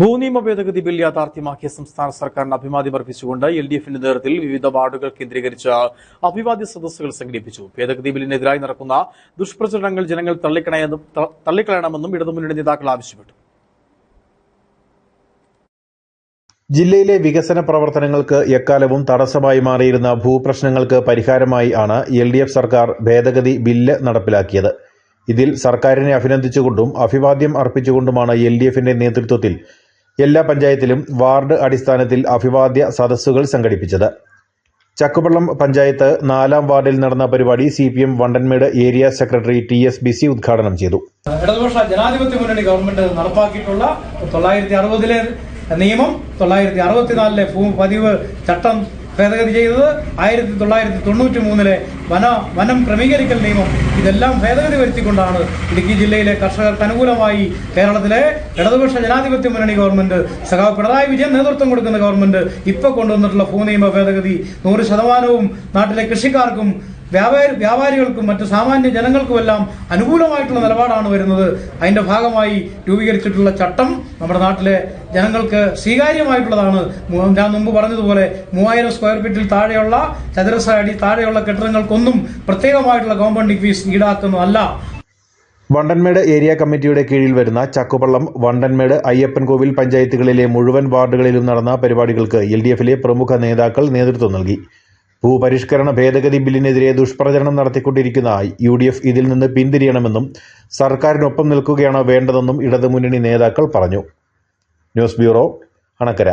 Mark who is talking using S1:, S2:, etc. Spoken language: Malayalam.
S1: ഭൂനിയമ ഭേദഗതി ബിൽ യാഥാർത്ഥ്യമാക്കിയ സംസ്ഥാന സർക്കാരിന് അഭിവാദ്യം അർപ്പിച്ചുകൊണ്ട് എൽ ഡി എഫിന്റെ നേതൃത്വത്തിൽ വിവിധ വാർഡുകൾ കേന്ദ്രീകരിച്ച് അഭിവാദ്യ സദസ്സുകൾ സംഘടിപ്പിച്ചു. ഭേദഗതി ബില്ലിനെതിരായി നടക്കുന്ന ദുഷ്പ്രചരണങ്ങൾ ജനങ്ങൾ തള്ളിക്കളയണമെന്നും ഇടതുമുന്നണി നേതാക്കൾ ആവശ്യപ്പെട്ടു.
S2: ജില്ലയിലെ വികസന പ്രവർത്തനങ്ങൾക്ക് എക്കാലവും തടസ്സമായി മാറിയിരുന്ന ഭൂപ്രശ്നങ്ങൾക്ക് പരിഹാരമായി ആണ് എൽ ഡി എഫ് സർക്കാർ ഭേദഗതി ബില്ല് നടപ്പിലാക്കിയത്. ഇതിൽ സർക്കാരിനെ അഭിനന്ദിച്ചുകൊണ്ടും അഭിവാദ്യം അർപ്പിച്ചുകൊണ്ടുമാണ് എൽ ഡി എഫിന്റെ നേതൃത്വത്തിൽ എല്ലാ പഞ്ചായത്തിലും വാർഡ് അടിസ്ഥാനത്തിൽ അഭിവാദ്യ സദസ്സുകൾ സംഘടിപ്പിച്ചത്. ചക്കുപള്ളം പഞ്ചായത്ത് നാലാം വാർഡിൽ നടന്ന പരിപാടി C P M Vandanmedu area secretary T S B C ഉദ്ഘാടനം ചെയ്തു.
S3: ഇടതുപക്ഷ ജനാധിപത്യ മുന്നണി ഗവൺമെന്റ് നടപ്പാക്കിയിട്ടുള്ള തൊള്ളായിരത്തി അറുപതിലെ നിയമം തൊള്ളായിരത്തി അറുപത്തിനാലിലെ പതിവ് ചട്ടം ഭേദഗതി ചെയ്തത് ആയിരത്തി തൊള്ളായിരത്തി തൊണ്ണൂറ്റി മൂന്നിലെ വന വനം ക്രമീകരിക്കൽ നിയമം. ഇതെല്ലാം ഭേദഗതി വരുത്തിക്കൊണ്ടാണ് ഇടുക്കി ജില്ലയിലെ കർഷകർക്ക് അനുകൂലമായി കേരളത്തിലെ ഇടതുപക്ഷ ജനാധിപത്യ മുന്നണി ഗവൺമെന്റ് സഖാവ് പിണറായി വിജയൻ നേതൃത്വം കൊടുക്കുന്ന ഗവൺമെന്റ് ഇപ്പൊ കൊണ്ടുവന്നിട്ടുള്ള ഭൂനിയമ ഭേദഗതി നൂറ് ശതമാനവും നാട്ടിലെ കൃഷിക്കാർക്കും വ്യാപാരി വ്യാപാരികൾക്കും മറ്റു സാമാന്യ ജനങ്ങൾക്കുമെല്ലാം അനുകൂലമായിട്ടുള്ള നിലപാടാണ് വരുന്നത്. അതിന്റെ ഭാഗമായി രൂപീകരിച്ചിട്ടുള്ള ചട്ടം നമ്മുടെ നാട്ടിലെ ജനങ്ങൾക്ക് സ്വീകാര്യമായിട്ടുള്ളതാണ്. ഞാൻ മുമ്പ് പറഞ്ഞതുപോലെ മൂവായിരം സ്ക്വയർ ഫീറ്റിൽ താഴെയുള്ള ചതുരശ്ര അടി താഴെയുള്ള കെട്ടിടങ്ങൾക്കൊന്നും പ്രത്യേകമായിട്ടുള്ള കോമ്പൗണ്ടിംഗ് ഫീസ് ഈടാക്കുന്നതല്ല.
S2: വണ്ടൻമേട് ഏരിയ കമ്മിറ്റിയുടെ കീഴിൽ വരുന്ന ചക്കുപള്ളം വണ്ടൻമേട് അയ്യപ്പൻകോവിൽ പഞ്ചായത്തുകളിലെ മുഴുവൻ വാർഡുകളിലും നടന്ന പരിപാടികൾക്ക് എൽ ഡി എഫിലെ പ്രമുഖ നേതാക്കൾ നേതൃത്വം നൽകി. ഭൂപരിഷ്കരണ ഭേദഗതി ബില്ലിനെതിരെ ദുഷ്പ്രചരണം നടത്തിക്കൊണ്ടിരിക്കുന്ന യു ഡി എഫ് ഇതിൽ നിന്ന് പിന്തിരിയണമെന്നും സർക്കാരിനൊപ്പം നിൽക്കുകയാണ് വേണ്ടതെന്നും ഇടതുമുന്നണി നേതാക്കൾ പറഞ്ഞു. News bureau Anakkara.